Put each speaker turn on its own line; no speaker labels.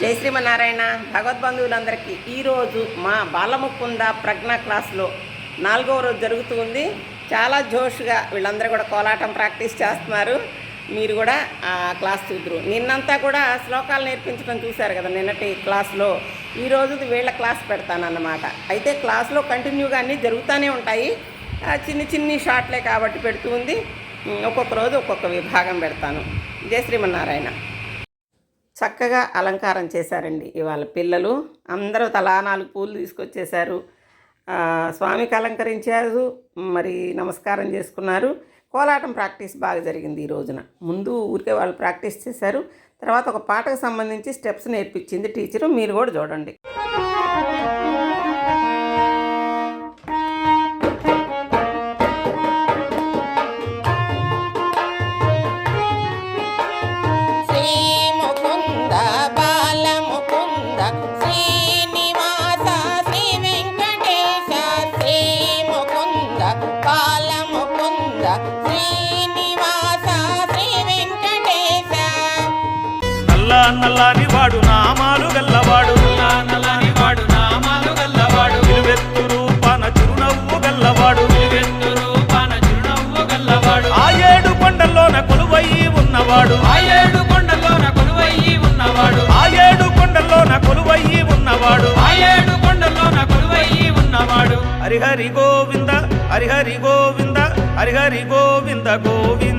జై శ్రీమన్నారాయణ. భగవద్బంధువులందరికీ ఈరోజు మా బాలముకుంద ప్రజ్ఞ క్లాస్లో నాలుగవ రోజు జరుగుతూ ఉంది. చాలా జోష్గా వీళ్ళందరూ కూడా కోలాటం ప్రాక్టీస్ చేస్తున్నారు. మీరు కూడా ఆ క్లాస్ చూద్దరు. నిన్నంతా కూడా శ్లోకాలు నేర్పించడం చూశారు కదా నిన్నటి క్లాస్లో. ఈ రోజు వీళ్ళ క్లాస్ పెడతానన్నమాట. అయితే క్లాస్లో కంటిన్యూగా అన్నీ జరుగుతూనే ఉంటాయి. చిన్ని చిన్ని షార్ట్లే కాబట్టి పెడుతూ ఉంది. ఒక్కొక్క రోజు ఒక్కొక్క విభాగం పెడతాను. జై శ్రీమన్నారాయణ. చక్కగా అలంకారం చేశారండి ఇవాళ పిల్లలు. అందరూ తలా నాలుగు పూలు తీసుకొచ్చేసారు స్వామికి అలంకరించారు మరి నమస్కారం చేసుకున్నారు. కోలాటం ప్రాక్టీస్ బాగా జరిగింది ఈ రోజున. ముందు ఊరికే వాళ్ళు ప్రాక్టీస్ చేశారు తర్వాత ఒక పాటకు సంబంధించి స్టెప్స్ నేర్పించింది టీచరు మీరు కూడా చూడండి.
నల్లని వాడు నామాలు గల్లవాడు.
నల్లా నల్లని వాడు నామాలు గల్లవాడు.
నిలువెత్తు రూపాన చిరునవ్వు గల్లవాడు.
వెత్తు రూపాన చిరునవ్వు గల్లవాడు.
ఆ ఏడు కొండల్లోన ఉన్నవాడు.
ఆ ఏడు కొండల్లోన ఉన్నవాడు.
ఆ ఏడు కొండల్లోన ఉన్నవాడు.
ఆ ఏడు కొండల్లోన ఉన్నవాడు.
హరిహరి గోవింద హరిహరి గోవింద హరిహరి గోవింద గోవింద.